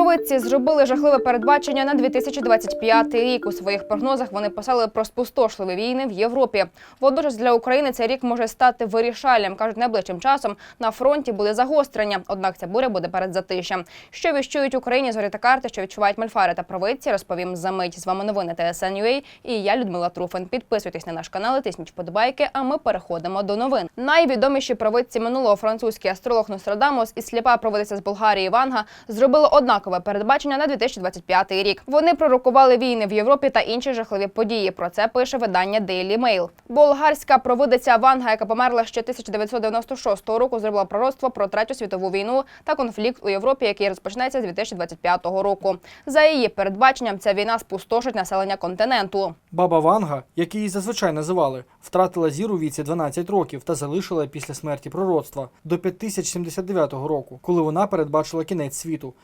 Провидці зробили жахливе передбачення на 2025 рік. У своїх прогнозах вони писали про спустошливі війни в Європі. Водночас для України цей рік може стати вирішальним. кажуть, найближчим часом на фронті буде загострення. Однак ця буря буде перед затишем. Що віщують Україні зорі та карти, що відчувають мальфари та провидці, розповім за мить. З вами новини ТСН.UA і я Людмила Труфин. Підписуйтесь на наш канал, і тисніть вподобайки. А ми переходимо до новин. Найвідоміші провидці минулого французький астролог Нострадамус і сліпа провидиця з Болгарії Ванга зробили однакове передбачення на 2025 рік. Вони пророкували війни в Європі та інші жахливі події. Про це пише видання Daily Mail. Болгарська провидиця Ванга, яка померла ще 1996 року, зробила пророцтво про третю світову війну та конфлікт у Європі, який розпочнеться з 2025 року. За її передбаченням, ця війна спустошить населення континенту. Баба Ванга, як її зазвичай називали, втратила зір у віці 12 років та залишила після смерті пророцтва до 5079 року, коли вона передбачила кінець світу.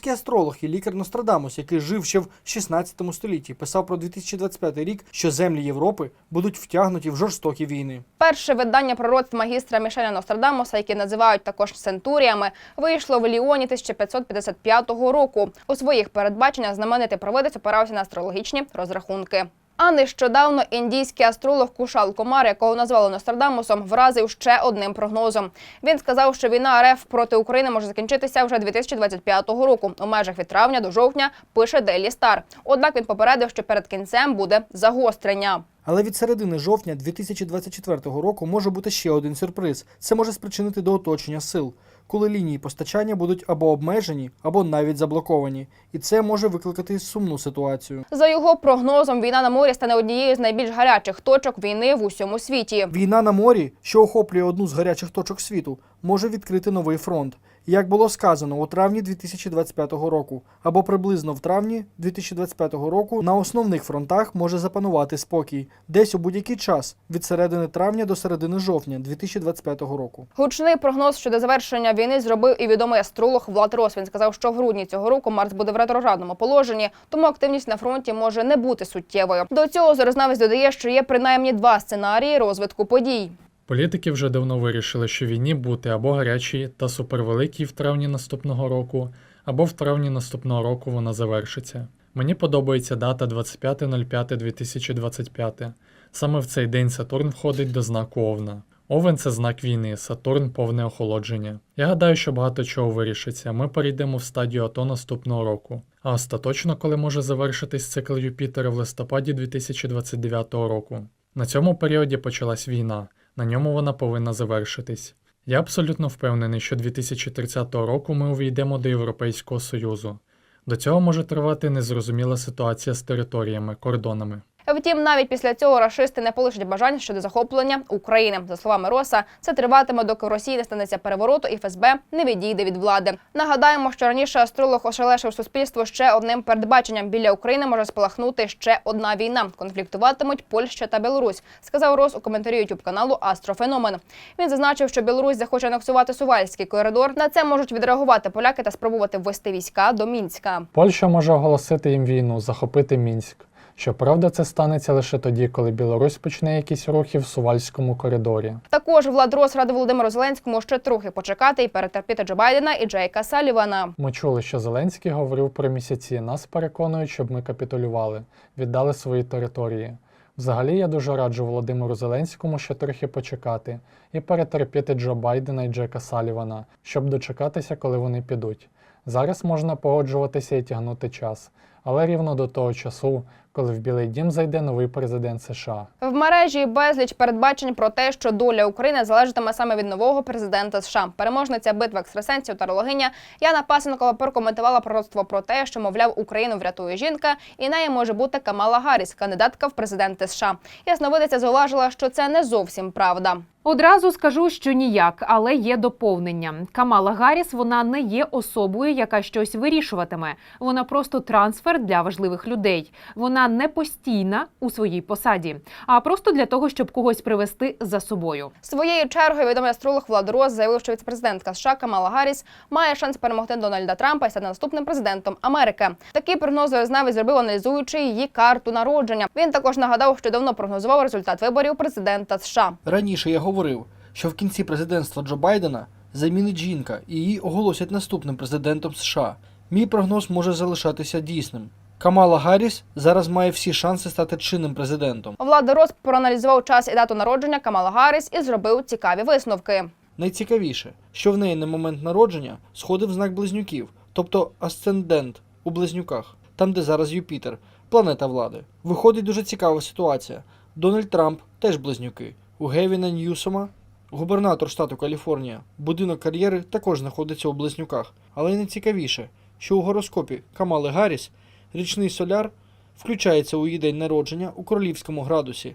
Французький астролог і лікар Нострадамус, який жив ще в 16 столітті, писав про 2025 рік, що землі Європи будуть втягнуті в жорстокі війни. Перше видання пророцтв магістра Мішеля Нострадамуса, яке називають також центуріями, вийшло в Ліоні 1555 року. У своїх передбаченнях знаменитий провидець опирався на астрологічні розрахунки. А нещодавно індійський астролог Кушал Комар, якого назвали Нострадамусом, вразив ще одним прогнозом. Він сказав, що війна РФ проти України може закінчитися вже 2025 року. У межах від травня до жовтня пише Daily Star. Однак він попередив, що перед кінцем буде загострення. Але від середини жовтня 2024 року може бути ще один сюрприз. Це може спричинити до оточення сил, коли лінії постачання будуть або обмежені, або навіть заблоковані. І це може викликати сумну ситуацію. За його прогнозом, війна на морі стане однією з найбільш гарячих точок війни в усьому світі. Війна на морі, що охоплює одну з гарячих точок світу, може відкрити новий фронт. Як було сказано у травні 2025 року, або приблизно в травні 2025 року на основних фронтах може запанувати спокій, десь у будь-який час від середини травня до середини жовтня 2025 року. Гучний прогноз щодо завершення війни зробив і відомий астролог Влад Рос. Він сказав, що в грудні цього року Марс буде в ретроградному положенні, тому активність на фронті може не бути суттєвою. До цього зорознавець додає, що є принаймні два сценарії розвитку подій. Політики вже давно вирішили, що війні бути або гарячій та супервеликій в травні наступного року, або в травні наступного року вона завершиться. Мені подобається дата 25.05.2025. Саме в цей день Сатурн входить до знаку Овна. Овен це знак війни, Сатурн повне охолодження. Я гадаю, що багато чого вирішиться. Ми перейдемо в стадію АТО наступного року. А остаточно, коли може завершитись цикл Юпітера в листопаді 2029 року. На цьому періоді почалась війна. На ньому вона повинна завершитись. Я абсолютно впевнений, що 2030 року ми увійдемо до Європейського Союзу. До цього може тривати незрозуміла ситуація з територіями, кордонами. Втім, навіть після цього рашисти не полишать бажань щодо захоплення України. За словами Роса, це триватиме, доки в Росії не станеться перевороту і ФСБ не відійде від влади. Нагадаємо, що раніше астролог ошелешив суспільство ще одним передбаченням. Біля України може спалахнути ще одна війна. Конфліктуватимуть Польща та Білорусь, сказав Рос у коментарі ютуб каналу Астрофеномен. Він зазначив, що Білорусь захоче анексувати Сувальський коридор. На це можуть відреагувати поляки та спробувати ввести війська до Мінська. Польща може оголосити їм війну, захопити Мінськ. Щоправда, це станеться лише тоді, коли Білорусь почне якісь рухи в Сувальському коридорі. Також Влад Рос радив Володимиру Зеленському ще трохи почекати і перетерпіти Джо Байдена і Джейка Салівана. Ми чули, що Зеленський говорив про місяці. Нас переконують, щоб ми капітулювали, віддали свої території. Взагалі, я дуже раджу Володимиру Зеленському ще трохи почекати і перетерпіти Джо Байдена і Джека Салівана, щоб дочекатися, коли вони підуть. Зараз можна погоджуватися і тягнути час, але рівно до того часу, коли в Білий Дім зайде новий президент США. В мережі безліч передбачень про те, що доля України залежатиме саме від нового президента США. Переможниця битви екстрасенсів тарологиня Яна Пасенкова прокоментувала пророцтво про те, що мовляв Україну врятує жінка, і нею може бути Камала Гарріс, кандидатка в президенти США. Ясновидиця зауважила, що це не зовсім правда. Одразу скажу, що ніяк, але є доповнення. Камала Гарріс вона не є особою, яка щось вирішуватиме. Вона просто трансфер для важливих людей. Вона не постійна у своїй посаді, а просто для того, щоб когось привести за собою. Своєю чергою відомий астролог Влад Рос заявив, що віцепрезидентка США Камала Гарріс має шанс перемогти Дональда Трампа і стати наступним президентом Америки. Такий прогноз навіть зробив, аналізуючи її карту народження. Він також нагадав, що давно прогнозував результат виборів президента США. Раніше я говорив, що в кінці президентства Джо Байдена замінить жінка і її оголосять наступним президентом США. Мій прогноз може залишатися дійсним. Камала Гарріс зараз має всі шанси стати чинним президентом. Влада Рос проаналізував час і дату народження Камала Гарріс і зробив цікаві висновки. Найцікавіше, що в неї на момент народження сходив знак близнюків, тобто асцендент у близнюках, там де зараз Юпітер, планета влади. Виходить дуже цікава ситуація. Дональд Трамп теж близнюки. У Гевіна Ньюсома, губернатор штату Каліфорнія, будинок кар'єри також знаходиться у близнюках. Але найцікавіше, що у гороскопі Камали Гарріс річний соляр включається у її день народження у королівському градусі,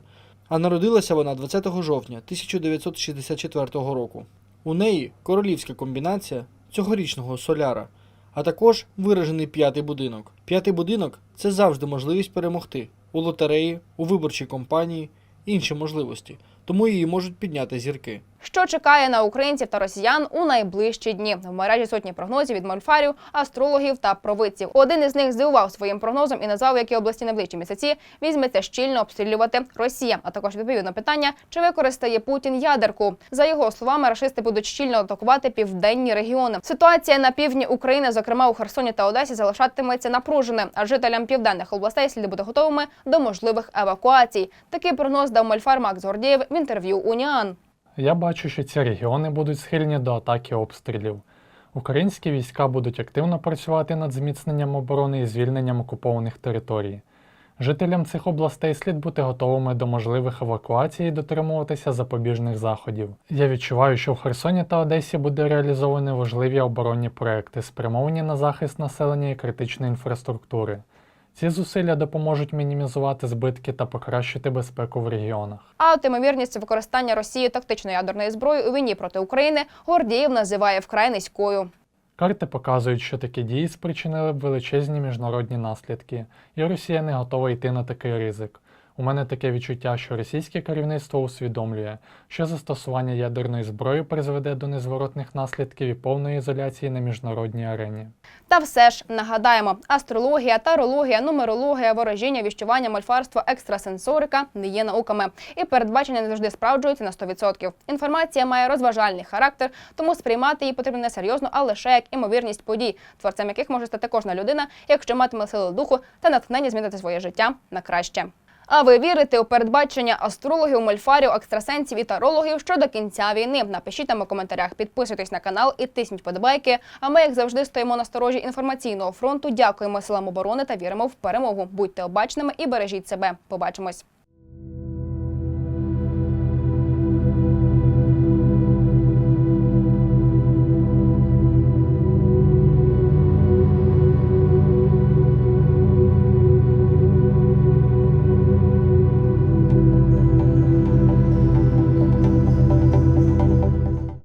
а народилася вона 20 жовтня 1964 року. У неї королівська комбінація цьогорічного соляра, а також виражений п'ятий будинок. П'ятий будинок це завжди можливість перемогти у лотереї, у виборчій кампанії, інші можливості, тому її можуть підняти зірки. Що чекає на українців та росіян у найближчі дні? В мережі сотні прогнозів від мольфарів, астрологів та провидців. Один із них здивував своїм прогнозом і назвав, які області найближчі місяці візьметься щільно обстрілювати Росія. А також відповів на питання, чи використає Путін ядерку. За його словами, рашисти будуть щільно атакувати південні регіони. Ситуація на півдні України, зокрема у Херсоні та Одесі, залишатиметься напруженою, а жителям південних областей слід бути готовими до можливих евакуацій. Такий прогноз дав мольфар Макс Гордієв в інтерв'ю Уніан. Я бачу, що ці регіони будуть схильні до атаки обстрілів. Українські війська будуть активно працювати над зміцненням оборони і звільненням окупованих територій. Жителям цих областей слід бути готовими до можливих евакуацій і дотримуватися запобіжних заходів. Я відчуваю, що в Херсоні та Одесі буде реалізовані важливі оборонні проекти, спрямовані на захист населення і критичної інфраструктури. Ці зусилля допоможуть мінімізувати збитки та покращити безпеку в регіонах. А от імовірність використання Росії тактичної ядерної зброї у війні проти України Гордієв називає вкрай низькою. Карти показують, що такі дії спричинили б величезні міжнародні наслідки, і Росія не готова йти на такий ризик. У мене таке відчуття, що російське керівництво усвідомлює, що застосування ядерної зброї призведе до незворотних наслідків і повної ізоляції на міжнародній арені. Та все ж нагадаємо, астрологія, тарологія, нумерологія, ворожіння, віщування, мольфарство, екстрасенсорика не є науками, і передбачення не завжди справджуються на 100%. Інформація має розважальний характер, тому сприймати її потрібно не серйозно, а лише як імовірність подій, творцем яких може стати кожна людина, якщо матиме силу духу та натхнення змінити своє життя на краще. А ви вірите у передбачення астрологів, мольфарів, екстрасенсів і тарологів щодо кінця війни? Напишіть там у коментарях, підписуйтесь на канал і тисніть подобайки. А ми, як завжди, стоїмо на сторожі інформаційного фронту. Дякуємо силам оборони та віримо в перемогу. Будьте обачними і бережіть себе. Побачимось.